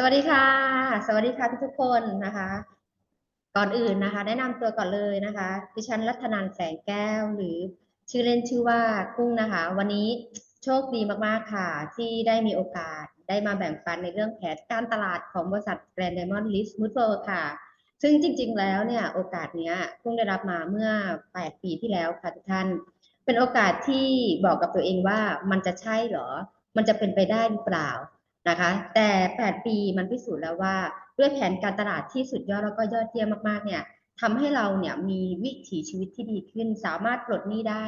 สวัสดีค่ะ สวัสดีค่ะทุกๆคนนะคะ ก่อนอื่นนะคะ แนะนำตัวก่อนเลยนะคะดิฉันรัตนันแสงแก้ว หรือชื่อเล่นชื่อว่ากุ้งนะคะ วันนี้โชคดีมากๆค่ะ ที่ได้มีโอกาสได้มาแบ่งปันในเรื่องแผนการตลาดของบริษัทแกรนด์ไดมอนด์ลิสต์มูดเวิร์ค่ะ ซึ่งจริง ๆ แล้วเนี่ยโอกาสเนี้ยกุ้งได้รับมาเมื่อ 8 ปีที่แล้วค่ะทุกท่าน เป็นโอกาสที่บอกกับตัวเองว่ามันจะใช่หรอ มันจะเป็นไปได้หรือเปล่า นะคะ แต่ 8 ปีมันพิสูจน์แล้วว่า ด้วยแผนการตลาดที่สุดยอดแล้วก็ยอดเยี่ยมมากๆเนี่ยทำให้เราเนี่ยมีวิถีชีวิตที่ดีขึ้น สามารถปลดหนี้ได้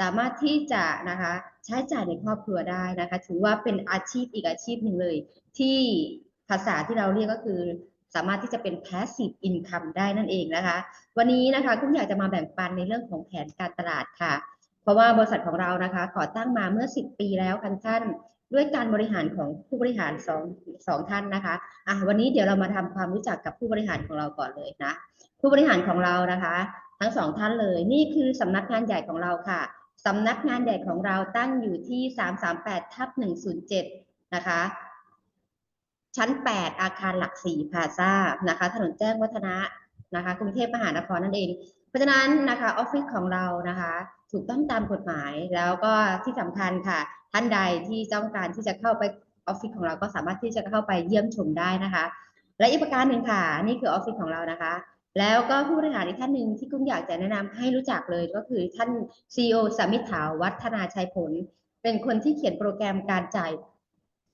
สามารถที่จะนะคะใช้จ่ายในครอบครัวได้นะคะ ถือว่าเป็นอาชีพอีกอาชีพหนึ่งเลย ที่ภาษาที่เราเรียกก็คือสามารถที่จะเป็น passive income ได้นั่นเองนะคะ วันนี้นะคะกุ้งอยากจะมาแบ่งปันในเรื่องของแผนการตลาดค่ะ เพราะว่าบริษัทของเรานะคะก่อตั้งมาเมื่อ 10 ปีแล้วคันท่าน ด้วยการบริหารของผู้บริหารสองสองท่านนะคะอะวันนี้เดี๋ยวเรามาทำความรู้จักกับผู้บริหารของเราก่อนเลยนะ ผู้บริหารของเรานะคะ ทั้งสองท่านเลยนี่คือสำนักงานใหญ่ของเราค่ะสำนักงานใหญ่ของเราตั้งอยู่ที่ 338ทับ107 นะคะ ชั้น 8 อาคารหลักสี่พาซ่านะคะ ถนนแจ้งวัฒนะนะคะกรุงเทพมหานครนั่นเอง เพราะฉะนั้นนะคะออฟฟิศของเรานะคะ ถูกต้องตามกฎหมายแล้วก็ที่สำคัญค่ะ ท่านใดที่ต้องการที่จะเข้าไปออฟฟิศของเราก็สามารถที่จะเข้าไปเยี่ยมชมได้นะคะ และอีกประการหนึ่งค่ะ นี่คือออฟฟิศของเรานะคะ แล้วก็ผู้บริหารอีกท่านหนึ่งที่กุ้งอยากจะแนะนำให้รู้จักเลยก็คือท่าน c e อสามิตถาววัฒนาชัยผล เป็นคนที่เขียนโปรแกรมการจ่าย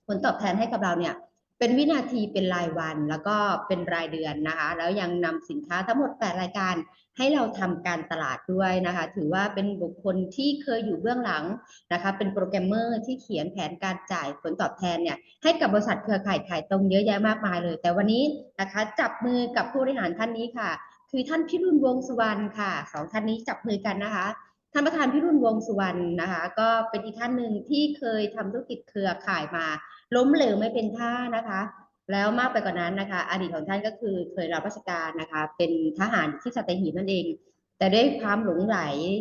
ผลตอบแทนให้กับเราเนี่ย เป็นวินาทีเป็นรายวันแล้วก็เป็นรายเดือนนะคะ แล้วยังนำสินค้าทั้งหมด 8 รายการให้เราทำการตลาดด้วยนะคะ ถือว่าเป็นบุคคลที่เคยอยู่เบื้องหลังนะคะ เป็นโปรแกรมเมอร์ที่เขียนแผนการจ่ายผลตอบแทนเนี่ยให้กับบริษัทเครือข่ายขายตรงเยอะแยะมากมายเลย แต่วันนี้นะคะจับมือกับผู้บริหารท่านนี้ค่ะ คือท่านพิรุณวงศ์สุวรรณค่ะสองท่านนี้จับมือกันนะคะท่านประธานพิรุณวงศ์สุวรรณนะคะ ก็เป็นอีกท่านหนึ่งที่เคยทำธุรกิจเครือข่ายมา ล้มเหลวไม่เป็นท่านะคะ แล้วมากไปกว่านั้นนะคะอดีตของท่านก็คือเคยรับราชการนะคะ เป็นทหารที่สัตหีบนั่นเอง แต่ด้วยความหลงไหล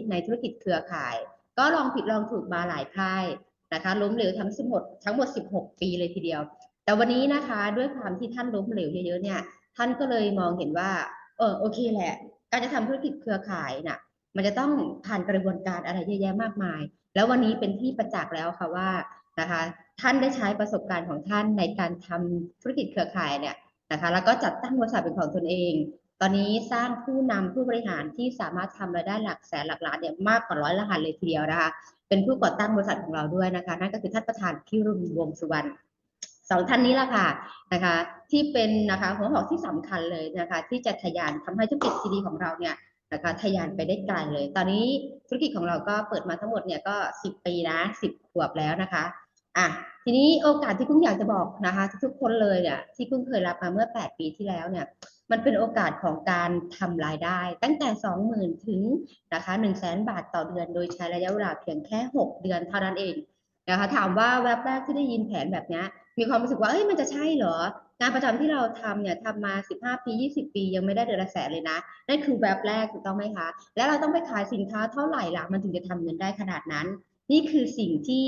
ในธุรกิจเครือข่าย ก็ลองผิดลองถูกมาหลายค่ายนะคะ ล้มเหลวทั้งหมดทั้งหมด 16 ปีเลยทีเดียว แต่วันนี้นะคะด้วยความที่ท่านล้มเหลวเยอะๆเนี่ยท่านก็เลยมองเห็นว่าเออโอเคแหละ การจะทำธุรกิจเครือข่ายน่ะมันจะต้องผ่านกระบวนการอะไรเยอะแยะมากมาย แล้ววันนี้เป็นที่ประจักษ์แล้วค่ะว่านะคะ ท่านได้ใช้ประสบการณ์ของท่านในการทำธุรกิจเครือข่ายเนี่ยนะคะแล้วก็จัดตั้งบริษัทเป็นของตนเอง ตอนนี้สร้างผู้นำผู้บริหารที่สามารถทำรายได้หลักแสนหลักล้านเนี่ยมากกว่าร้อยรหัสเลยทีเดียวนะคะ เป็นผู้ก่อตั้งบริษัทของเราด้วยนะคะ นั่นก็คือท่านประธานพิรุณวงศ์สุวรรณสองท่านนี้ละค่ะนะคะที่เป็นนะคะหัวหอกที่สำคัญเลยนะคะที่จะทะยานทำให้ธุรกิจซีดีของเราเนี่ยนะคะทะยานไปได้ไกลเลย ตอนนี้ธุรกิจของเราก็เปิดมาทั้งหมดเนี่ยก็ 10 ปีนะ10 ขวบแล้วนะคะ อะทีนี้โอกาสที่กุ้งอยากจะบอกนะคะ ทุกคนเลยเนี่ยที่กุ้งเคยรับมาเมื่อ 8 ปีที่แล้วเนี่ยมันเป็นโอกาสของการทำรายได้ ตั้งแต่ 20,000 ถึงนะคะ1 0 0 0 0 0 บาทต่อเดือน โดยใช้ระยะเวลาเพียงแค่ 6 เดือนเท่านั้นเองนะคะถามว่าแวบแรกที่ได้ยินแผนแบบนี้มีความรู้สึกว่าเอ้ยมันจะใช่เหรองานประจำที่เราทำเนี่ยทำมา 15 ปี 20 ปี ยังไม่ได้เดือนละแสนเลยนะนั่นคือแวบแรกถูกต้องไหมคะ แล้วเราต้องไปขายสินค้าเท่าไหร่ล่ะมันถึงจะทำเงินได้ขนาดนั้น นี่คือสิ่งที่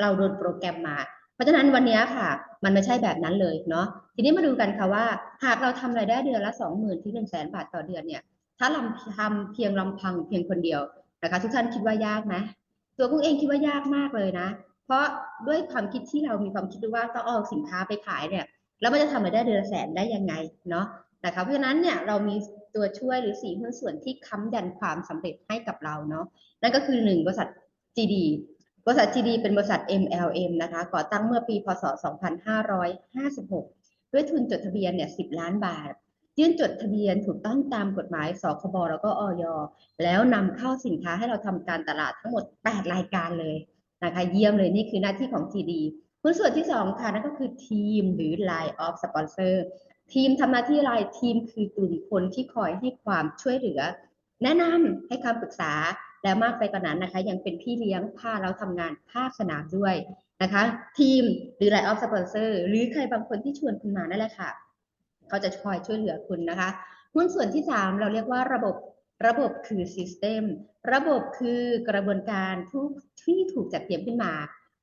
เราโดนโปรแกรมมา เพราะฉะนั้นวันนี้ค่ะ มันไม่ใช่แบบนั้นเลยเนาะทีนี้มาดูกันค่ะว่า หากเราทำรายได้เดือนละ 20,000ถึง1 0 0 0 0 บาทต่อเดือนเนี่ย ถ้าลำทำเพียงลำพังเพียงคนเดียวนะคะทุกท่านคิดว่ายากไหมตัวกุ้งเองคิดว่ายากมากเลยนะ เพราะด้วยความคิดที่เรามีความคิดว่าต้องเอาสินค้าไปขายเนี่ยแล้วมันจะทำรายได้เดือนละแสนได้ยังไงเนาะนะคะเพราะฉะนั้นเนี่ยเรามีตัวช่วยหรือสีหุ้นส่วนที่ค้ำยันความสำเร็จให้กับเราเนาะนั่นก็คือหนึ่งบริษัท GD บริษัท GD เป็นบริษัท MLM นะคะก่อตั้งเมื่อปีพศ 2556 ด้วยทุนจดทะเบียนเนี่ย 10 ล้านบาท ยื่นจดทะเบียนถูกต้องตามกฎหมายสคบแล้วก็ออยแล้วนำเข้าสินค้าให้เราทำการตลาดทั้งหมด 8 รายการเลยนะคะเยี่ยมเลยนี่คือหน้าที่ของ GD หุ้นส่วนที่ 2 ค่ะนั่นก็คือทีมหรือ Line of Sponsor ทีมทำหน้าที่อะไรทีมคือกลุ่มคนที่คอยให้ความช่วยเหลือ แนะนำให้คำปรึกษา และมากไปกว่านั้นนะคะ ยังเป็นพี่เลี้ยงพาเราทำงานภาคสนามด้วยนะคะ ทีมหรือ Line of Sponsor หรือใครบางคนที่ชวนคุณมานั่นแหละค่ะเขาจะคอยช่วยเหลือคุณนะคะหุ้นส่วนที่ 3 เราเรียกว่าระบบระบบคือ System ระบบคือกระบวนการทุกที่ถูกจัดเตรียมขึ้นมา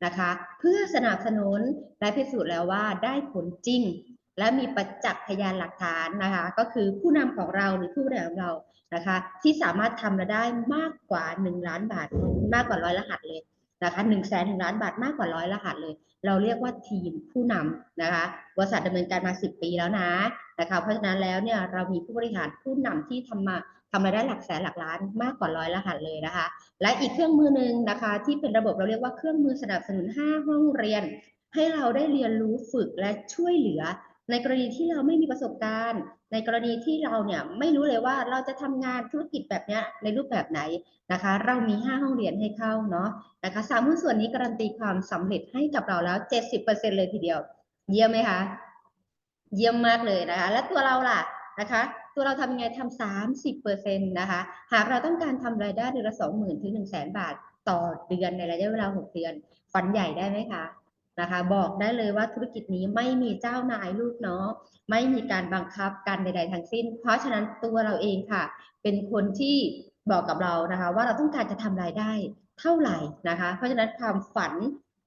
นะคะ เพื่อสนับสนุนและพิสูจน์แล้วว่าได้ผลจริง และมีประจักษ์พยานหลักฐานนะคะ ก็คือผู้นำของเราหรือผู้บริหารของเรานะคะ ที่สามารถทำรายได้มากกว่า 1 ล้านบาทมากกว่าร้อยรหัสเลยนะคะหนึ่งแสนถึงล้านบาทมากกว่าร้อยรหัสเลย เราเรียกว่าทีมผู้นำนะคะบริษัทดำเนินการมา 10 ปีแล้วนะนะคะเพราะฉะนั้นแล้วเนี่ยเรามีผู้บริหารผู้นำที่ทำมาทำรายได้หลักแสนหลักล้านมากกว่าร้อยรหัสเลยนะคะ และอีกเครื่องมือหนึ่งนะคะที่เป็นระบบเราเรียกว่าเครื่องมือสนับสนุน 5 ห้องเรียน ให้เราได้เรียนรู้ฝึกและช่วยเหลือ ในกรณีที่เราไม่มีประสบการณ์ ในกรณีที่เราเนี่ยไม่รู้เลยว่าเราจะทำงานธุรกิจแบบนี้ในรูปแบบไหนนะคะ เรามี 5 ห้องเรียนให้เข้าเนาะนะคะสามหุ้นส่วนนี้การันตีความสำเร็จให้กับเราแล้ว 70%เลยทีเดียว เยี่ยมไหมคะเยี่ยมมากเลยนะคะ และตัวเราล่ะนะคะตัวเราทำยังไงทำสามสิบเปอร์เซ็นต์นะคะ หากเราต้องการทำรายได้เดือนละสองหมื่นถึงหนึ่งแสนบาทต่อเดือนในระยะเวลาหกเดือนฝันใหญ่ได้ไหมคะ นะคะ บอกได้เลยว่าธุรกิจนี้ไม่มีเจ้านายลูกน้องไม่มีการบังคับการใดๆทั้งสิ้น เพราะฉะนั้นตัวเราเองค่ะ เป็นคนที่บอกกับเรานะคะ ว่าเราต้องการจะทำรายได้เท่าไหร่นะคะ เพราะฉะนั้นความฝัน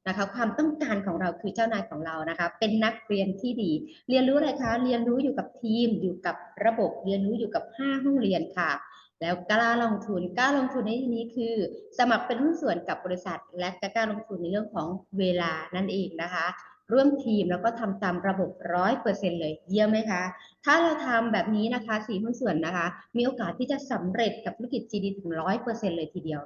นะคะ ความต้องการของเราคือเจ้านายของเรานะคะ เป็นนักเรียนที่ดี เรียนรู้อะไรคะ เรียนรู้อยู่กับทีม อยู่กับระบบ เรียนรู้อยู่กับ 5 ห้องเรียนค่ะ แล้วกล้าลงทุนกล้าลงทุนในที่นี้คือ สมัครเป็นหุ้นส่วนกับบริษัท และกล้าลงทุนในเรื่องของเวลานั่นเองนะคะ ร่วมทีมแล้วก็ทำตามระบบร้อยเปอร์เซ็นต์เลยเยี่ยมไหมคะ ถ้าเราทำแบบนี้นะคะสี่หุ้นส่วนนะคะ มีโอกาสที่จะสำเร็จกับธุรกิจ GD ถึงร้อยเปอร์เซ็นต์เลยทีเดียว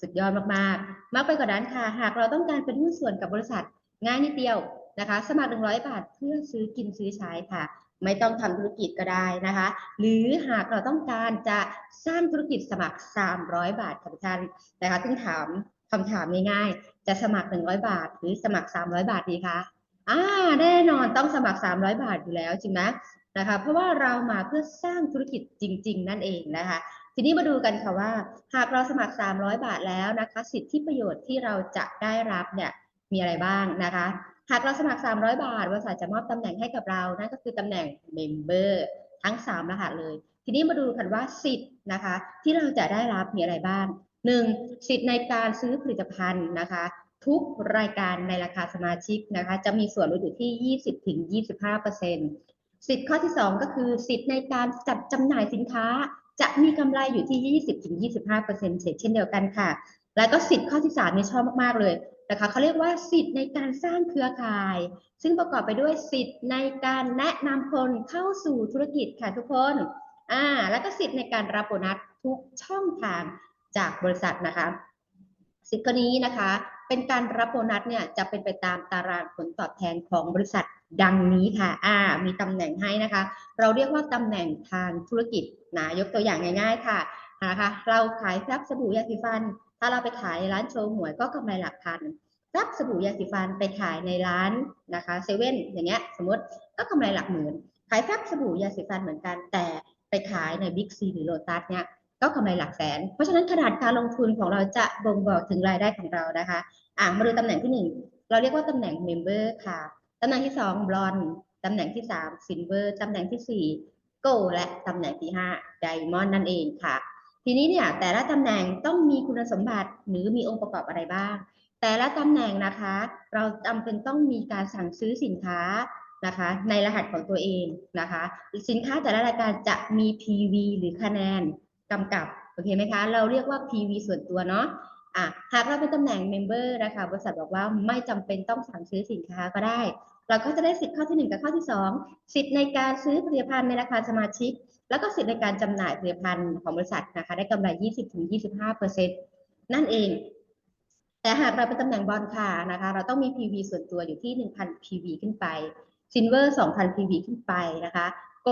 สุดยอดมากๆ มากไปกว่านั้นค่ะ หากเราต้องการเป็นหุ้นส่วนกับบริษัทง่ายนิดเดียวนะคะ สมัคร 100 บาทเพื่อซื้อกินซื้อใช้ค่ะ ไม่ต้องทำธุรกิจก็ได้นะคะ หรือหากเราต้องการจะสร้างธุรกิจสมัคร 300 บาทค่ะทุกท่านนะคะซึ่งถามคำถามง่ายๆ จะสมัคร 100 บาท หรือสมัคร 300 บาทดีคะอ่าแน่นอนต้องสมัคร 300 บาทอยู่แล้วจริงไหมนะคะเพราะว่าเรามาเพื่อสร้างธุรกิจจริง ๆ นั่นเองนะคะ ทีนี้มาดูกันค่ะว่า หากเราสมัคร 300 บาทแล้วนะคะ สิทธิประโยชน์ที่เราจะได้รับเนี่ยมีอะไรบ้างนะคะ หากเราสมัคร 300 บาท บริษัทจะมอบตำแหน่งให้กับเรา นั่นก็คือตำแหน่ง Member ทั้ง 3 รหัสเลย ทีนี้มาดูกันว่าสิทธิ์นะคะ ที่เราจะได้รับมีอะไรบ้าง 1. สิทธิ์ในการซื้อผลิตภัณฑ์นะคะ ทุกรายการในราคาสมาชิกนะคะ จะมีส่วนลดอยู่ที่ 20-25%สิทธิ์ข้อที่ 2 ก็คือสิทธิ์ในการจัดจำหน่ายสินค้า จะมีกำไรอยู่ที่ 20-25%เช่นเดียวกันค่ะ แล้วก็สิทธิ์ข้อที่ 3 นี่ชอบมาก ๆ เลย นะคะเขาเรียกว่าสิทธิ์ในการสร้างเครือข่าย ซึ่งประกอบไปด้วยสิทธิ์ในการแนะนำคนเข้าสู่ธุรกิจค่ะทุกคนอ่าแล้วก็สิทธิ์ในการรับโบนัสทุกช่องทางจากบริษัทนะคะ สิทธิ์ข้อนี้นะคะ เป็นการรับโบนัสเนี่ยจะเป็นไปตามตารางผลตอบแทนของบริษัทดังนี้ค่ะ อ่า มีตำแหน่งให้นะคะ เราเรียกว่าตำแหน่งทางธุรกิจนะ ยกตัวอย่างง่าย ๆ ค่ะนะคะ เราขายซับสบู่ยาสีฟัน ถ้าเราไปขายในร้านโชว์หวยก็กำไรหลักพันซับสบู่ยาสีฟันไปขายในร้านนะคะเซเว่นอย่างเงี้ยสมมติก็กำไรหลักหมื่น ขายซับสบู่ยาสีฟันเหมือนกันแต่ไปขายในบิ๊กซีหรือโลตัสเนี่ยก็กำไรหลักแสน เพราะฉะนั้นขนาดการลงทุนของเราจะบ่งบอกถึงรายได้ของเรานะคะอะมาดูตำแหน่งที่หนึ่งเราเรียกว่าตำแหน่งเมมเบอร์ค่ะตำแหน่งที่สองบลอนตำแหน่งที่สามซิลเวอร์ตำแหน่งที่สี่โกและตำแหน่งที่ห้าไดมอนด์นั่นเองค่ะ ทีนี้เนี่ยแต่ละตำแหน่งต้องมีคุณสมบัติหรือมีองค์ประกอบอะไรบ้าง แต่ละตำแหน่งนะคะ เราจำเป็นต้องมีการสั่งซื้อสินค้านะคะ ในรหัสของตัวเองนะคะ สินค้าแต่ละรายการจะมี PV หรือคะแนนกำกับโอเคไหมคะ เราเรียกว่า PV ส่วนตัวเนาะอะหากเราเป็นตำแหน่ง Member นะคะบริษัทบอกว่าไม่จำเป็นต้องสั่งซื้อสินค้าก็ได้ เราก็จะได้สิทธิ์ข้อที่ 1 กับข้อที่ 2 สิทธิ์ในการซื้อผลิตภัณฑ์ในราคาสมาชิก แล้วก็สิทธิในการจำหน่ายผลิตภัณฑ์ของบริษัทนะคะได้กำไร 20-25%นั่นเอง แต่หากเราเป็นตำแหน่งบอลค่ะนะคะ เราต้องมี PV ส่วนตัวอยู่ที่ 1,000 PV ขึ้นไป Silver 2,000 PV ขึ้นไปนะคะโก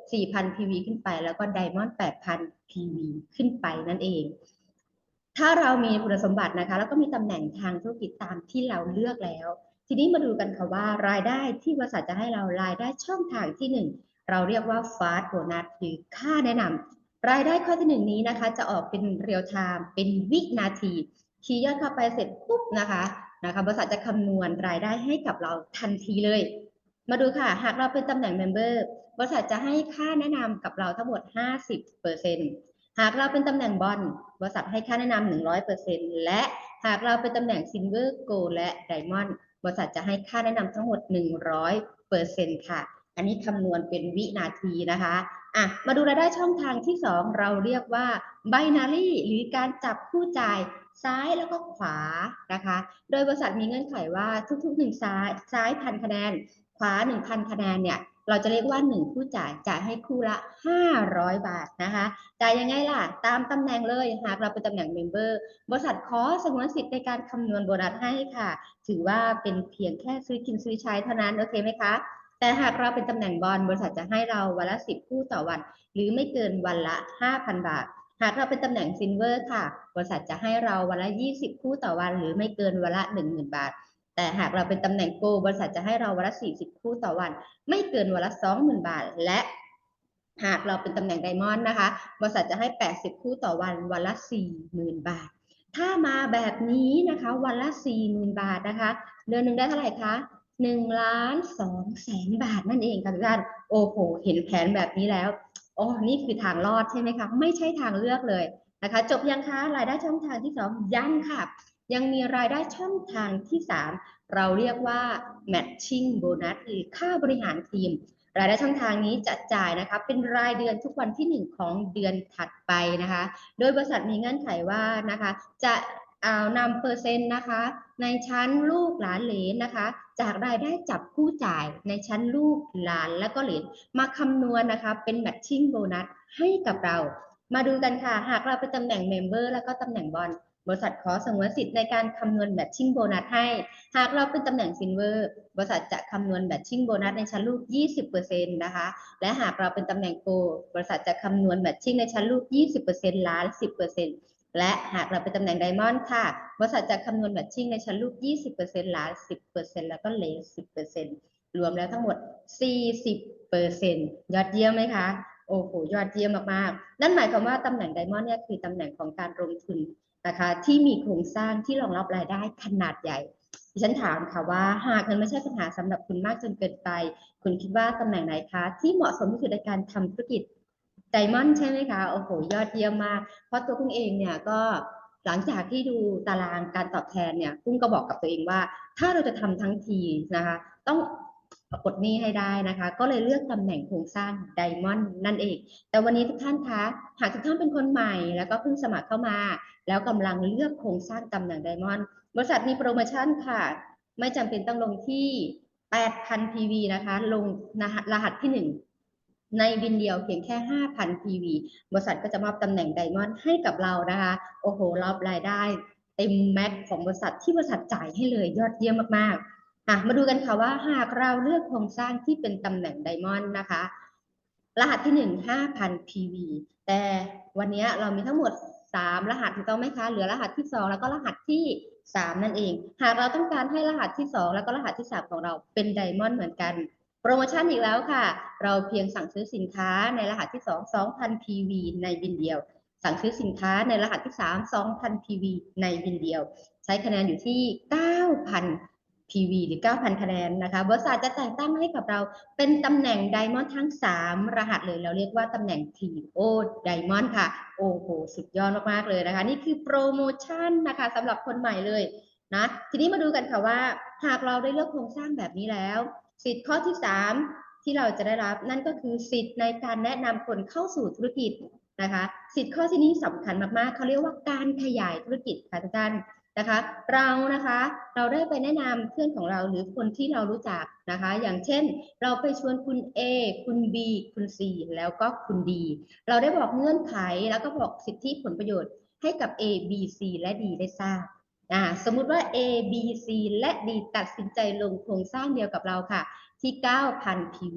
4,000 PV ขึ้นไป แล้วก็ Diamond 8,000 PV ขึ้นไปนั่นเอง ถ้าเรามีคุณสมบัตินะคะ แล้วก็มีตำแหน่งทางธุรกิจตามที่เราเลือกแล้ว ทีนี้มาดูกันค่ะว่ารายได้ที่บริษัทจะให้เรารายได้ช่องทางที่ 1 เราเรียกว่า fast bonus หรือค่าแนะนำรายได้ข้อที่1นี้นะคะ จะออกเป็นเรียลไทม์เป็นวินาทีคีย์ยอดเข้าไปเสร็จปุ๊บนะคะนะคะบริษัทจะคำนวณรายได้ให้กับเราทันทีเลย มาดูค่ะ หากเราเป็นตำแหน่ง Member บริษัทจะให้ค่าแนะนำกับเราทั้งหมด 50%หากเราเป็นตำแหน่งบอลบริษัทให้ค่าแนะนำ100%และหากเราเป็นตำแหน่ง Silver Gold และ Diamond บริษัทจะให้ค่าแนะนำทั้งหมด 100%ค่ะ อันนี้คำนวณเป็นวินาทีนะคะอะมาดูรายได้ช่องทางที่สองเราเรียกว่า binary หรือการจับคู่จ่ายซ้ายแล้วก็ขวานะคะ โดยบริษัทมีเงื่อนไขว่าทุกๆหนึ่งซ้ายซ้ายพันคะแนน ขวาหนึ่งพันคะแนนเนี่ยเราจะเรียกว่าหนึ่งคู่จ่ายจ่ายให้คู่ละ 500 บาทนะคะจ่ายยังไงล่ะ ตามตำแหน่งเลยหากเราเป็นตำแหน่งเมมเบอร์บริษัทขอสงวนสิทธิ์ในการคำนวณโบนัสให้ค่ะ ถือว่าเป็นเพียงแค่ซื้อกินซื้อใช้เท่านั้น โอเคไหมคะ แต่หากเราเป็นตำแหน่งบอลบริษัทจะให้เราวันละ10คู่ต่อวัน หรือไม่เกินวันละ 5,000 บาท หากเราเป็นตำแหน่งซินเวอร์ค่ะ บริษัทจะให้เราวันละ 20 คู่ต่อวัน หรือไม่เกินวันละ 10,000 บาท แต่หากเราเป็นตำแหน่งโกลบริษัทจะให้เราวันละ 40 คู่ต่อวัน ไม่เกินวันละ 20,000 บาท และหากเราเป็นตำแหน่งไดมอนด์นะคะ บริษัทจะให้ 80 คู่ต่อวัน วันละ 40,000 บาท ถ้ามาแบบนี้นะคะ วันละ 40,000 บาทนะคะ เดือนหนึ่งได้เท่าไหร่คะ 1ล้าน2แสนบาทนั่นเองค่ะทุกท่านโอ้โห เห็นแผนแบบนี้แล้วโอ้นี่คือทางรอดใช่ไหมคะไม่ใช่ทางเลือกเลยนะคะ จบยังคะรายได้ช่องทางที่สองยังค่ะ ยังมีรายได้ช่องทางที่สามเราเรียกว่า matching bonus หรือค่าบริหารทีม รายได้ช่องทางนี้จะจ่ายนะคะเป็นรายเดือนทุกวันที่หนึ่งของเดือนถัดไปนะคะ โดยบริษัทมีเงื่อนไขว่านะคะ จะ เอานำเปอร์เซ็นต์นะคะ ในชั้นลูกหลานเหลนนะคะ จากรายได้จับคู่จ่ายในชั้นลูกหลานและก็เหลนมาคำนวณนะคะ เป็น matching bonus ให้กับเรา มาดูกันค่ะ หากเราเป็นตำแหน่งเมมเบอร์แล้วก็ตำแหน่งบอลบริษัทขอสงวนสิทธิ์ในการคำนวณ matching bonus ให้ หากเราเป็นตำแหน่งซินเวอร์บริษัทจะคำนวณ matching bonus ในชั้นลูก 20%นะคะ และหากเราเป็นตำแหน่งโกบริษัทจะคำนวณ matching ในชั้นลูก 20%ล้าน 10% และหากเราเป็นตำแหน่งไดมอนด์ค่ะ บริษัทจะคำนวณ matching ในชั้นลูก 20%ล้าน 10%แล้วก็เลส10%รวมแล้วทั้งหมด 40%ยอดเยี่ยมไหมคะ โอ้โห ยอดเยี่ยมมากๆ นั่นหมายความว่าตำแหน่งไดมอนด์เนี่ยคือตำแหน่งของการลงทุนนะคะที่มีโครงสร้างที่รองรับรายได้ขนาดใหญ่ดิฉันถามค่ะว่าหากเงินไม่ใช่ปัญหาสำหรับคุณมากจนเกินไป คุณคิดว่าตำแหน่งไหนคะ ที่เหมาะสมที่สุดในการทำธุรกิจ ไดมอนด์ใช่ไหมคะ โอ้โห ยอดเยี่ยมมาก เพราะตัวกุ้งเองเนี่ยก็หลังจากที่ดูตารางการตอบแทนเนี่ยกุ้งก็บอกกับตัวเองว่า ถ้าเราจะทำทั้งทีนะคะ ต้องปลดหนี้ให้ได้นะคะ ก็เลยเลือกตำแหน่งโครงสร้างไดมอนด์นั่นเอง แต่วันนี้ทุกท่านคะ หากทุกท่านเป็นคนใหม่แล้วก็เพิ่งสมัครเข้ามา แล้วกำลังเลือกโครงสร้างตำแหน่งไดมอนด์บริษัทมีโปรโมชั่นค่ะ ไม่จำเป็นต้องลงที่ 8,000 PV นะคะ ลงรหัสที่ 1 ในบินเดียวเพียงแค่ 5,000 PV บริษัทก็จะมอบตำแหน่งไดมอนด์ให้กับเรานะคะ โอ้โห รับรายได้เต็มแม็กของบริษัทที่บริษัทจ่ายให้เลยยอดเยี่ยมมากๆอะมาดูกันค่ะว่าหากเราเลือกโครงสร้างที่เป็นตำแหน่งไดมอนด์นะคะ รหัสที่ 1 5,000 PV แต่วันนี้เรามีทั้งหมด 3 รหัสถูกต้องไหมคะ เหลือรหัสที่ 2 แล้วก็รหัสที่ 3 นั่นเอง หากเราต้องการให้รหัสที่ 2 แล้วก็รหัสที่ 3 ของเราเป็นไดมอนด์เหมือนกัน รโมชั่นอีกแล้วค่ะ เราเพียงสั่งซื้อสินค้าในรหัสที่ 2 2,000 PV ในบินเดียว สั่งซื้อสินค้าในรหัสที่ 3 2,000 PV ในบินเดียว ใช้คะแนนอยู่ที่ 9,000 PV หรือ 9,000 คะแนนนะคะ บริษัทจะแต่งตั้งให้กับเราเป็นตำแหน่งไดมอนด์ทั้ง 3 รหัสเลย เราเรียกว่าตำแหน่ง TO ไดมอนด์ค่ะ โอ้โห สุดยอดมาก ๆ เลยนะคะ นี่คือโปรโมชั่นนะคะสำหรับคนใหม่เลยนะ ทีนี้มาดูกันค่ะว่า หากเราได้เลือกโครงสร้างแบบนี้แล้ว สิทธิ์ข้อที่ 3 ที่เราจะได้รับนั่นก็คือสิทธิ์ในการแนะนำคนเข้าสู่ธุรกิจนะคะสิทธิ์ข้อที่นี้สำคัญมากๆเขาเรียกว่าการขยายธุรกิจค่ะทุกท่านนะคะเรานะคะเราได้ไปแนะนำเพื่อนของเราหรือคนที่เรารู้จักนะคะ อย่างเช่น เราไปชวนคุณ A คุณ B คุณ C แล้วก็คุณ D เราได้บอกเงื่อนไขแล้วก็บอกสิทธิผลประโยชน์ให้กับ A B C และ D ได้ทราบ สมมุติว่า A B C และ D ตัดสินใจลงโครงสร้างเดียวกับเราค่ะ ที่ 9,000 PV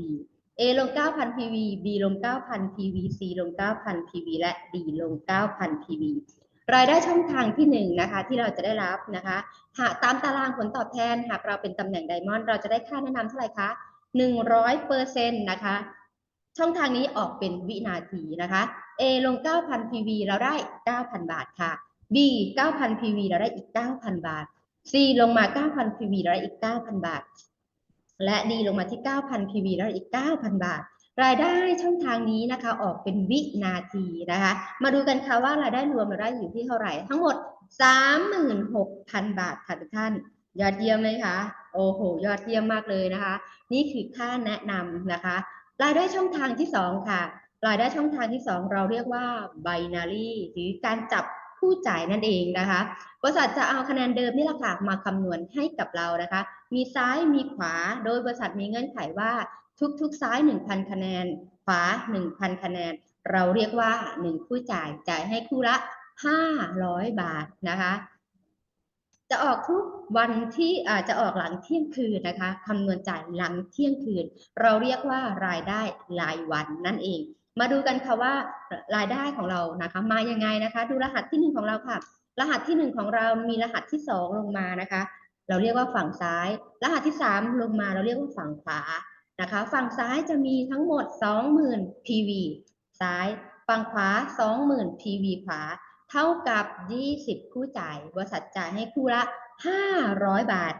A ลง 9,000 PV B ลง 9,000 PV C ลง 9,000 PV และ D ลง 9,000 PV รายได้ช่องทางที่1นนะคะที่เราจะได้รับนะคะหากตามตารางผลตอบแทนหากเราเป็นตำแหน่งไดมอนด์เราจะได้ค่าแนะนำเท่าไหร่คะ100เปอร์เซ็นต์นะคะ ช่องทางนี้ออกเป็นวินาทีนะคะ A ลง 9,000 PV เราได้ 9,000 บาทค่ะ B 9,000 PV เราได้อีก 9,000 บาท C ลงมา 9,000 PV เราได้อีก 9,000 บาท และ D ลงมาที่ 9,000 PV เราได้อีก 9,000 บาท รายได้ช่องทางนี้นะคะ ออกเป็นวินาทีนะคะ มาดูกันค่ะว่ารายได้รวมเราได้อยู่ที่เท่าไหร่ ทั้งหมด 36,000 บาทค่ะทุกท่าน ยอดเยี่ยมไหมคะโอ้โห ยอดเยี่ยมมากเลยนะคะ นี่คือค่าแนะนำนะคะ รายได้ช่องทางที่สองค่ะ รายได้ช่องทางที่สองเราเรียกว่า binary หรือการจับ ผู้จ่ายนั่นเองนะคะบริษัทจะเอาคะแนนเดิมนี่แหละค่ะมาคำนวณให้กับเรานะคะ มีซ้ายมีขวา โดยบริษัทมีเงื่อนไขว่าทุกๆซ้าย 1,000 คะแนน ขวา 1,000 คะแนน เราเรียกว่า 1 ผู้จ่ายจ่ายให้คู่ละ 500 บาทนะคะจะออกทุกวันที่อาจจะออกหลังเที่ยงคืนนะคะคำนวณจ่ายหลังเที่ยงคืน เราเรียกว่ารายได้รายวันนั่นเอง มาดูกันค่ะว่ารายได้ของเรานะคะมายังไงนะคะ ดูรหัสที่หนึ่งของเราค่ะ รหัสที่หนึ่งของเรามีรหัสที่สองลงมานะคะ เราเรียกว่าฝั่งซ้าย รหัสที่สามลงมาเราเรียกว่าฝั่งขวานะคะ ฝั่งซ้ายจะมีทั้งหมด 20,000 PV ซ้าย ฝั่งขวา 20,000 PV ขวา เท่ากับ 20 คู่จ่ายบริษัทจ่ายให้คู่ละ 500 บาท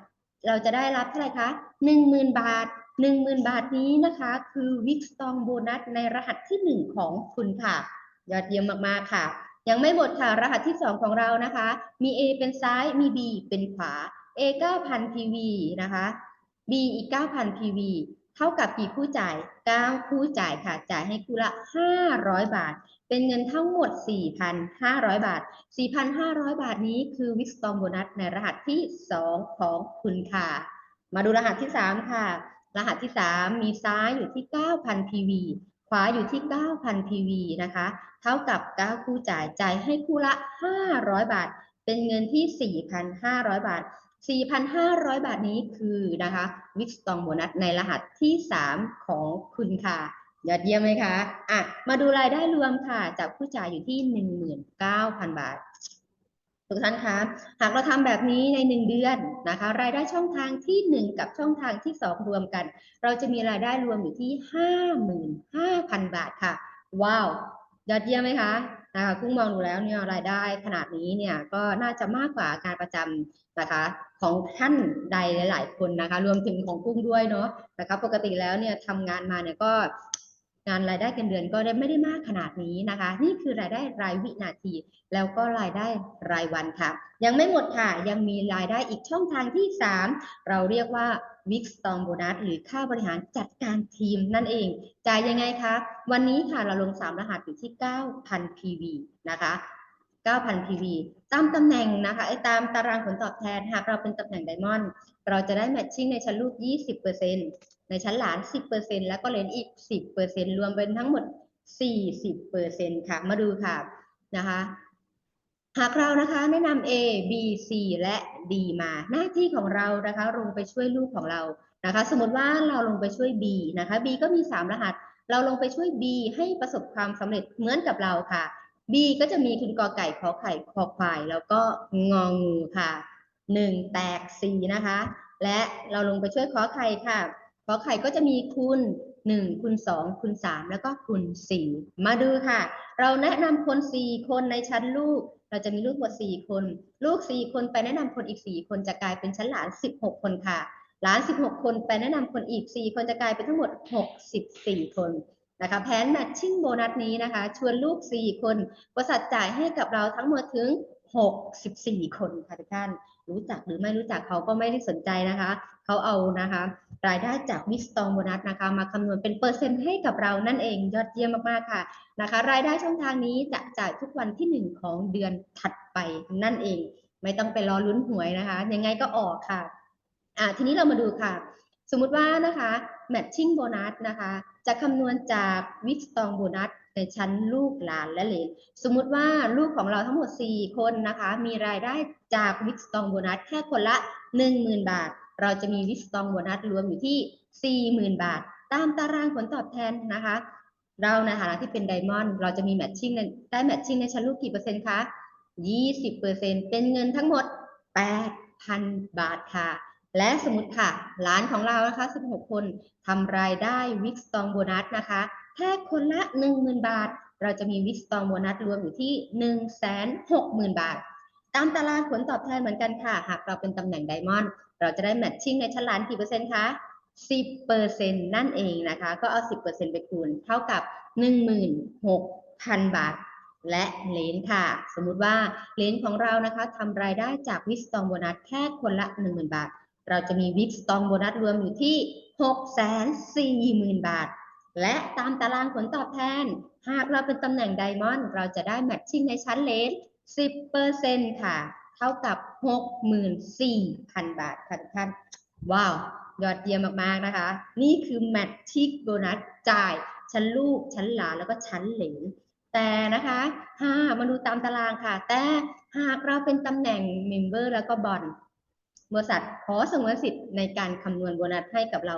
เราจะได้รับเท่าไหร่คะ 10,000 บาท 10,000 บาทนี้นะคะ คือวิกตองโบนัสในรหัสที่ 1 ของคุณค่ะ ยอดเยี่ยมมากๆค่ะ ยังไม่หมดค่ะ รหัสที่ 2 ของเรานะคะ มี A เป็นซ้ายมี B เป็นขวา A 9,000 PV นะคะ B อีก 9,000 PV เท่ากับกี่คู่จ่าย 9 คู่จ่ายค่ะ จ่ายให้คู่ละ 500 บาท เป็นเงินทั้งหมด 4,500 บาท 4,500 บาทนี้คือวิกสตอมโบนัสในรหัสที่ 2 ของคุณค่ะ มาดูรหัสที่ 3 ค่ะ รหัสที่ 3 มีซ้ายอยู่ที่ 9,000 PV ขวาอยู่ที่ 9,000 PV นะคะ เท่ากับ 9 คู่จ่าย จ่ายให้คู่ละ 500 บาท เป็นเงินที่ 4,500 บาท 4,500 บาทนี้คือนะคะวิกสตองโบนัสในรหัสที่ 3 ของคุณค่ะ ยอดเยี่ยมไหมคะ อะ มาดูรายได้รวมค่ะ จากผู้จ่ายอยู่ที่ 19,000 บาท ทุกท่านคะ หากเราทำแบบนี้ใน 1 เดือนนะคะ รายได้ช่องทางที่ 1 กับช่องทางที่ 2 รวมกัน เราจะมีรายได้รวมอยู่ที่ 55,000 บาทค่ะ ว้าวยอดเยี่ยมไหมคะนะคะกุ้งมองดูแล้วเนี่ยรายได้ขนาดนี้เนี่ยก็น่าจะมากกว่าการประจำนะคะของท่านใดหลาย ๆ คนนะคะ รวมถึงของกุ้งด้วยเนาะนะคะปกติแล้วเนี่ยทำงานมาเนี่ยก็ งานรายได้เงินเดือนก็ได้ไม่ได้มากขนาดนี้นะคะ นี่คือรายได้รายวินาที แล้วก็รายได้รายวันค่ะ ยังไม่หมดค่ะ ยังมีรายได้อีกช่องทางที่ 3 เราเรียกว่า w i x t o n Bonus หรือค่าบริหารจัดการทีมนั่นเองจ่ายยังไงคะ วันนี้ค่ะเราลง 3 รหัสอยู่ที่ 9,000 PV นะคะ9,000 PV ตามตำแหน่งนะคะไอ้ตามตารางผลตอบแทน หากเราเป็นตำแหน่งไดมอนด์เราจะได้แมทชิ่งในชั้นลูก 20% ในชั้นหลาน 10%แล้วก็เลนอีก 10%รวมเป็นทั้งหมด 40%ค่ะ มาดูค่ะนะคะ หากเรานะคะแนะนำ A B C และ D มาหน้าที่ของเรานะคะลงไปช่วยลูกของเรานะคะ สมมติว่าเราลงไปช่วย B นะคะ B ก็มี 3 รหัส เราลงไปช่วย B ให้ประสบความสำเร็จเหมือนกับเราค่ะ B ก็จะมีคุณกอไก่ขอไข่คอควาย แล้วก็งองูค่ะ 1 แตก 4 นะคะ และเราลงไปช่วยขอไข่ค่ะ ขอไข่ก็จะมีคูณ1คูณ2คูณ3แล้วก็คูณ4มาดูค่ะ เราแนะนำคน 4 คนในชั้นลูก เราจะมีลูกหมด4คน ลูก 4 คนไปแนะนำคนอีก 4 คนจะกลายเป็นชั้นหลาน 16 คนค่ะ หลาน 16 คนไปแนะนำคนอีก 4 คนจะกลายเป็นทั้งหมด 64 คนนะคะแผนแมทชิ่งโบนัสนี้นะคะ ชวนลูก 4 คน บริษัทจ่ายให้กับเราทั้งหมดถึง 64 คนค่ะทุกท่าน รู้จักหรือไม่รู้จักเขาก็ไม่ได้สนใจนะคะ เขาเอานะคะ รายได้จากวิสตองโบนัสนะคะ มาคำนวณเป็นเปอร์เซ็นต์ให้กับเรานั่นเองยอดเยี่ยมมากๆค่ะนะคะ รายได้ช่องทางนี้จะจ่ายทุกวันที่ 1 ของเดือนถัดไปนั่นเอง ไม่ต้องไปรอลุ้นหวยนะคะ ยังไงก็ออกค่ะอ่าทีนี้เรามาดูค่ะ สมมุติว่านะคะแมทชิ่งโบนัสนะคะ จะคำนวณจากวิสตองโบนัส ในชั้นลูกหลานและเหลนสมมุติว่าลูกของเราทั้งหมด 4 คนนะคะ มีรายได้จากวิสตองโบนัสแค่คนละ 10,000 บาท เราจะมีวิสตองโบนัสรวมอยู่ที่ 40,000 บาท ตามตารางผลตอบแทนนะคะ เราในฐานะที่เป็นไดมอนด์เราจะมีแมทชิ่งได้แมทชิ่งในชั้นลูกกี่เปอร์เซ็นต์คะ 20%เป็นเงินทั้งหมด 8,000 บาทค่ะและสมมติค่ะ หลานของเรานะคะ 16 คนทำรายได้วิกสตองโบนัสนะคะ แค่คนละ 10,000 บาท เราจะมีวิสตองโบนัสรวมอยู่ที่ 160,000 บาท ตามตารางผลตอบแทนเหมือนกันค่ะ หากเราเป็นตำแหน่งไดมอนด์เราจะได้แมทชิ่งในชั้นล้านกี่เปอร์เซ็นต์คะ10%นั่นเองนะคะ ก็เอา 10%ไปคูณ เท่ากับ 16,000 บาท และเลนค่ะ สมมุติว่าเลนของเรานะคะทำรายได้จากวิสตองโบนัสแค่คนละ 10,000 บาท เราจะมีวิสตองโบนัสรวมอยู่ที่ 640,000 บาท และตามตารางผลตอบแทน หากเราเป็นตำแหน่งไดมอนด์เราจะได้แมทชิ่งในชั้นเลน10%ค่ะ เท่ากับ 64,000 บาทค่ะทุกท่าน ว้าว ยอดเยี่ยมมาก ๆ นะคะ นี่คือแมทชิกโบนัสจ่าย ชั้นลูก ชั้นหลานแล้วก็ชั้นเหลนแต่นะคะหากมาดูตามตารางค่ะ แต่หากเราเป็นตำแหน่งเมมเบอร์แล้วก็บอลบริษัทขอสงวนสิทธิ์ในการคำนวณโบนัสให้กับเรา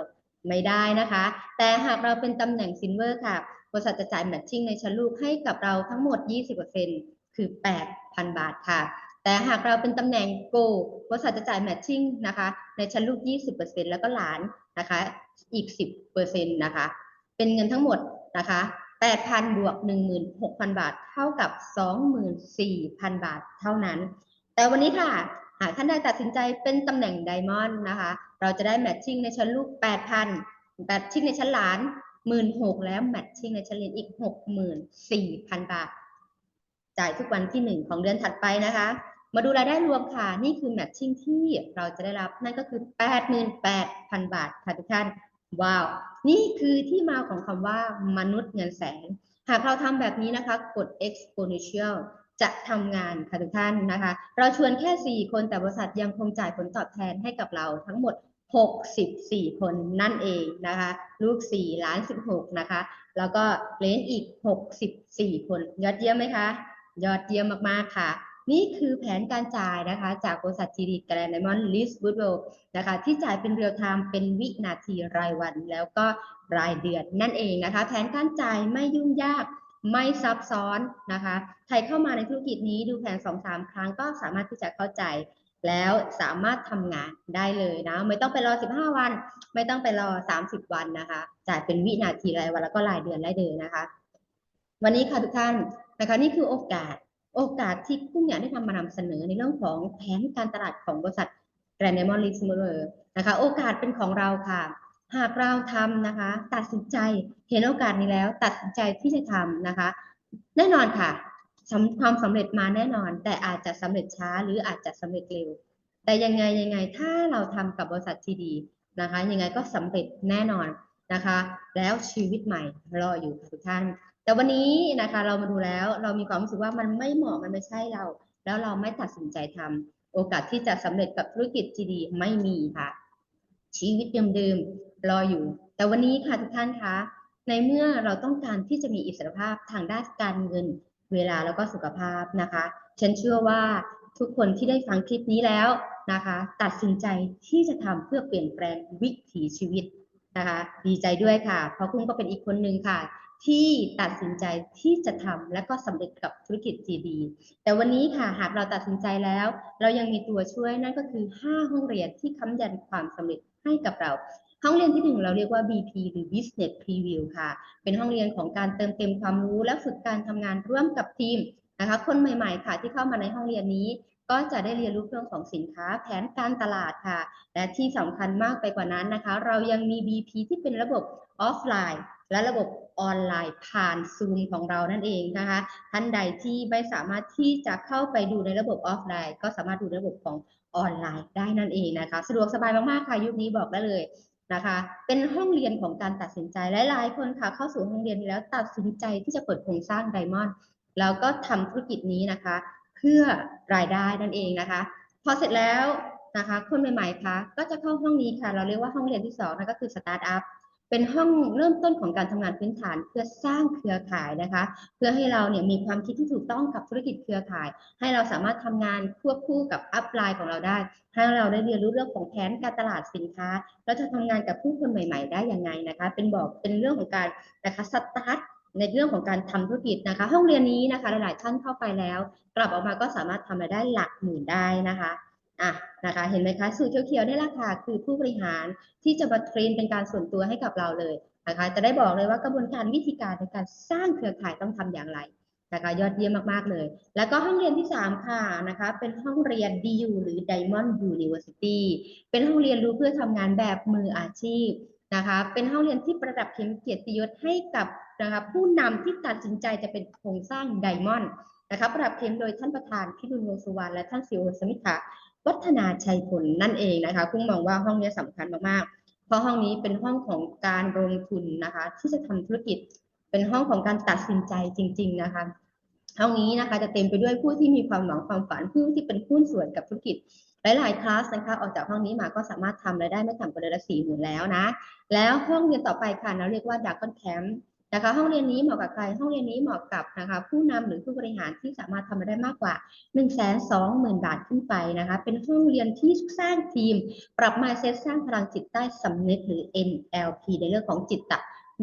ไม่ได้นะคะ แต่หากเราเป็นตำแหน่งซินเวอร์ค่ะ บริษัทจะจ่ายแมทชิ่งในชั้นลูกให้กับเราทั้งหมด 20%คือ 8,000 บาทค่ะ แต่หากเราเป็นตำแหน่งโกบริษัทจะจ่ายแมทชิ่งนะคะ ในชั้นลูก 20%แล้วก็หลานนะคะ อีก 10%นะคะ เป็นเงินทั้งหมดนะคะ8,000 บวก 16,000 บาท เท่ากับ 24,000 บาทเท่านั้น แต่วันนี้ค่ะ หากท่านใดตัดสินใจเป็นตำแหน่งไดมอนด์นะคะ เราจะได้แมทชิ่งในชั้นลูก 8,000แมทชิ่งในชั้นหลาน 16,000แล้วแมทชิ่งในชั้นเรียนอีก 64,000 บาท จ่ายทุกวันที่ 1 ของเดือนถัดไปนะคะ มาดูรายได้รวมค่ะ นี่คือแมทชิ่งที่เราจะได้รับนั่นก็คือ 88,000 บาทค่ะทุกท่าน ว้าว นี่คือที่มาของคำว่ามนุษย์เงินแสน หากเราทำแบบนี้นะคะกด exponential จะทำงานค่ะทุกท่านนะคะ เราชวนแค่ 4 คนแต่บริษัทยังคงจ่ายผลตอบแทนให้กับเราทั้งหมด 64 คนนั่นเองนะคะ ลูก 4 ล้าน 16 นะคะ แล้วก็เลนอีก 64 คน ยอดเยี่ยมไหมคะ ยอดเยี่ยมมาก ๆ ค่ะ นี่คือแผนการจ่ายนะคะ จากบริษัทจีดีแกรนด์ไดมอนด์ลิสบูดเวลนะคะ ที่จ่ายเป็นเรียลไทม์เป็นวินาทีรายวัน แล้วก็รายเดือนนั่นเองนะคะ แผนการจ่ายไม่ยุ่งยากไม่ซับซ้อนนะคะ ใครเข้ามาในธุรกิจนี้ดูแผน 2-3 ครั้งก็สามารถที่จะเข้าใจ แล้วสามารถทำงานได้เลยนะ ไม่ต้องไปรอ 15 วัน ไม่ต้องไปรอ 30 วันนะคะ จ่ายเป็นวินาทีรายวันแล้วก็รายเดือนได้เลยนะคะ วันนี้ค่ะทุกท่านนะคะนี่คือโอกาสโอกาสที่กุ้งอยากได้ทำมานำเสนอในเรื่องของแผนการตลาดของบริษัทแกรนด์ไดมอนด์ลิสเมอร์นะคะโอกาสเป็นของเราค่ะ หากเราทำนะคะ ตัดสินใจเห็นโอกาสนี้แล้ว ตัดสินใจที่จะทำนะคะ แน่นอนค่ะ ความสำเร็จมาแน่นอน แต่อาจจะสำเร็จช้าหรืออาจจะสำเร็จเร็ว แต่ยังไงยังไงถ้าเราทำกับบริษัทที่ดีนะคะ ยังไงก็สำเร็จแน่นอนนะคะ แล้วชีวิตใหม่รออยู่ทุกท่าน แต่วันนี้นะคะเรามาดูแล้วเรามีความรู้สึกว่ามันไม่เหมาะมันไม่ใช่เรา แล้วเราไม่ตัดสินใจทำโอกาสที่จะสำเร็จกับธุรกิจที่ดีไม่มีค่ะ ชีวิตเดิมๆรออยู่ แต่วันนี้ค่ะทุกท่านคะในเมื่อเราต้องการที่จะมีอิสรภาพทางด้านการเงิน เวลาแล้วก็สุขภาพนะคะ ฉันเชื่อว่าทุกคนที่ได้ฟังคลิปนี้แล้วนะคะ ตัดสินใจที่จะทำเพื่อเปลี่ยนแปลงวิถีชีวิตนะคะ ดีใจด้วยค่ะ เพราะกุ้งก็เป็นอีกคนหนึ่งค่ะ ที่ตัดสินใจที่จะทำและก็สำเร็จกับธุรกิจ GD แต่วันนี้ค่ะหากเราตัดสินใจแล้ว เรายังมีตัวช่วยนั่นก็คือ 5 ห้องเรียนที่ค้ำยันความสำเร็จให้กับเรา ห้องเรียนที่หนึ่งเราเรียกว่า BP หรือ Business Preview ค่ะ เป็นห้องเรียนของการเติมเต็มความรู้และฝึกการทำงานร่วมกับทีมนะคะคนใหม่ๆค่ะที่เข้ามาในห้องเรียนนี้ ก็จะได้เรียนรู้เรื่องของสินค้าแผนการตลาดค่ะ และที่สำคัญมากไปกว่านั้นนะคะ เรายังมี BP ที่เป็นระบบออฟไลน์ และระบบออนไลน์ผ่านซูมของเรานั่นเองนะคะท่านใดที่ไม่สามารถที่จะเข้าไปดูในระบบออฟไลน์ ก็สามารถดูระบบของออนไลน์ได้นั่นเองนะคะ สะดวกสบายมากๆค่ะยุคนี้บอกได้เลย นะคะ เป็นห้องเรียนของการตัดสินใจหลายๆคนค่ะเข้าสู่ห้องเรียนแล้วตัดสินใจที่จะเปิดโครงสร้างไดมอนด์แล้วก็ทำธุรกิจนี้นะคะ เพื่อรายได้นั่นเองนะคะ พอเสร็จแล้วนะคะ คนใหม่ๆคะก็จะเข้าห้องนี้ค่ะ เราเรียกว่าห้องเรียนที่สองนั่นก็คือสตาร์ทอัพ เป็นห้องเริ่มต้นของการทำงานพื้นฐานเพื่อสร้างเครือข่ายนะคะ เพื่อให้เราเนี่ยมีความคิดที่ถูกต้องกับธุรกิจเครือข่าย ให้เราสามารถทำงานควบคู่กับอัพไลน์ของเราได้ ให้เราได้เรียนรู้เรื่องของแผนการตลาดสินค้า เราจะทำงานกับผู้คนใหม่ ๆ ได้ยังไงนะคะ เป็นบอกเป็นเรื่องของการนะคะสตาร์ทในเรื่องของการทำธุรกิจนะคะ ห้องเรียนนี้นะคะหลายๆท่านเข้าไปแล้ว กลับออกมาก็สามารถทำรายได้หลักหมื่นได้นะคะ อะนะคะเห็นไหมคะสูตรเขียวๆนี่แหละค่ะคือผู้บริหารที่จะมาเทรนเป็นการส่วนตัวให้กับเราเลยนะคะจะได้บอกเลยว่ากระบวนการวิธีการในการสร้างเครือข่ายต้องทำอย่างไรนะคะยอดเยี่ยมมากๆเลย แล้วก็ห้องเรียนที่ 3 ค่ะนะคะเป็นห้องเรียน DU หรือ Diamond University เป็นห้องเรียนรู้เพื่อทำงานแบบมืออาชีพนะคะเป็นห้องเรียนที่ประดับเข็มเกียรติยศให้กับนะคะผู้นำที่ตัดสินใจจะเป็นโครงสร้างไดมอนด์นะคะประดับเข็มโดยท่านประธานพิรุณวงสุวรรณและท่านสิโอสมิธา วัฒนาชัยผลนั่นเองนะคะคุ้งมองว่าห้องนี้สำคัญมากๆ เพราะห้องนี้เป็นห้องของการลงทุนนะคะ ที่จะทำธุรกิจเป็นห้องของการตัดสินใจจริง ๆนะคะ ห้องนี้นะคะจะเต็มไปด้วยผู้ที่มีความหวังความฝันผู้ที่เป็นหุ้นส่วนกับธุรกิจหลายๆคลาสนะคะออกจากห้องนี้มาก็สามารถทำรายได้ไม่ต่ำกว่าเดือนละสี่หมื่นแล้วนะ แล้วห้องเรียนต่อไปค่ะเราเรียกว่าดักคอนแคมป์ นะคะห้องเรียนนี้เหมาะกับใครห้องเรียนนี้เหมาะกับนะคะผู้นำหรือผู้บริหารที่สามารถทำราได้มากกว่า 1 2 0 0 0 0 บาทขึ้นไปนะคะเป็นห้องเรียนที่สร้างทีม ปรับ mindset สร้างพลังจิตใต้สำนึกหรือ NLP ในเรื่องของจิต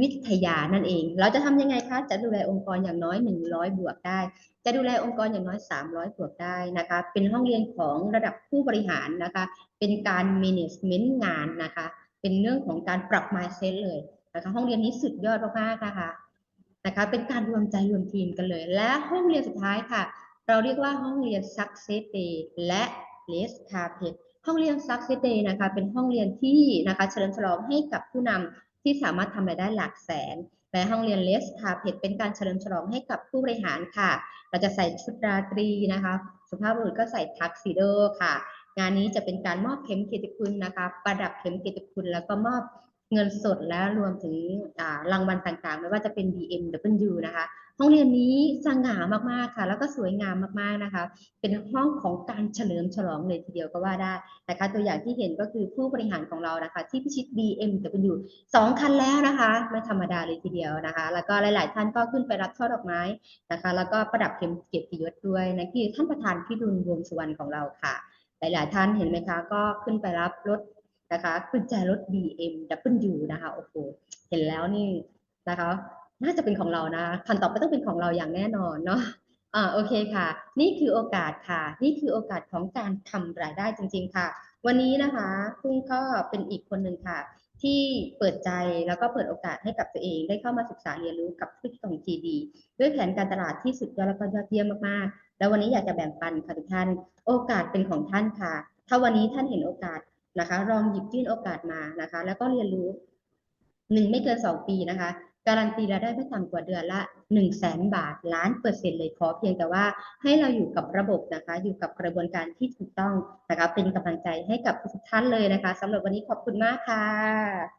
วิทยานั่นเอง เราจะทำยังไงคะจะดูแลองค์กรอย่างน้อย 100 บวกได้ จะดูแลองค์กรอย่างน้อย 300 บวกได้นะคะเป็นห้องเรียนของระดับผู้บริหารนะคะเป็นการ management งานนะคะเป็นเรื่องของการปรับ mindset เลย นะคะห้องเรียนนี้สุดยอดมากๆนะคะนะคะเป็นการรวมใจรวมทีมกันเลย และห้องเรียนสุดท้ายค่ะ เราเรียกว่าห้องเรียน Success Day และ Les Carpet ห้องเรียน Success Day นะคะเป็นห้องเรียนที่นะคะเฉลิมฉลองให้กับผู้นำที่สามารถทำรายได้หลักแสน และห้องเรียน Les Carpet เป็นการเฉลิมฉลองให้กับผู้บริหารค่ะ เราจะใส่ชุดราตรีนะคะสุภาพบุรุษก็ใส่ทักซิโดค่ะ งานนี้จะเป็นการมอบเข็มเกียรติคุณนะคะ ประดับเข็มเกียรติคุณแล้วก็มอบ เงินสดและรวมถึงรางวัลต่างๆ ไม่ว่าจะเป็น BMW นะคะห้องเรียนนี้สง่ามากๆค่ะ แล้วก็สวยงามมากๆนะคะ เป็นห้องของการเฉลิมฉลองเลยทีเดียวก็ว่าได้นะคะ ตัวอย่างที่เห็นก็คือผู้บริหารของเรานะคะ ที่พิชิต BMW สองคันแล้วนะคะไม่ธรรมดาเลยทีเดียวนะคะ แล้วก็หลาย ๆ ท่านก็ขึ้นไปรับช่อดอกไม้นะคะ แล้วก็ประดับเข็มเกียรติยศด้วยนะคือท่านประธานพิรุณวงสุวรรณของเราค่ะ หลาย ๆ ท่านเห็นไหมคะ ก็ขึ้นไปรับรถ นะคะกุญแจรถ BMW นะคะโอ้โหเห็นแล้วนี่นะคะ น่าจะเป็นของเรานะคันต่อไปต้องเป็นของเราอย่างแน่นอนเนาะอ่าโอเคค่ะ นี่คือโอกาสค่ะ นี่คือโอกาสของการทำรายได้จริง ๆ ค่ะ วันนี้นะคะคุณก็เป็นอีกคนหนึ่งค่ะ ที่เปิดใจแล้วก็เปิดโอกาสให้กับตัวเอง ได้เข้ามาศึกษาเรียนรู้กับธุรกิจของ GD ด้วยแผนการตลาดที่สุดยอดแล้วก็ยอดเยี่ยมมากๆ แล้ววันนี้อยากจะแบ่งปันค่ะทุกท่าน โอกาสเป็นของท่านค่ะ ถ้าวันนี้ท่านเห็นโอกาส นะคะลองหยิบยื่นโอกาสมานะคะ แล้วก็เรียนรู้หนึ่งไม่เกินสองปีนะคะ การันตีรายได้ไม่ต่ำกว่าเดือนละ1นึ่งแสนบาทล้านเปอร์เซ็นต์เลยขอเพียงแต่ว่าให้เราอยู่กับระบบนะคะ อยู่กับกระบวนการที่ถูกต้องนะคะ เป็นกำลังใจให้กับทุกท่านเลยนะคะสำหรับวันนี้ขอบคุณมากค่ะ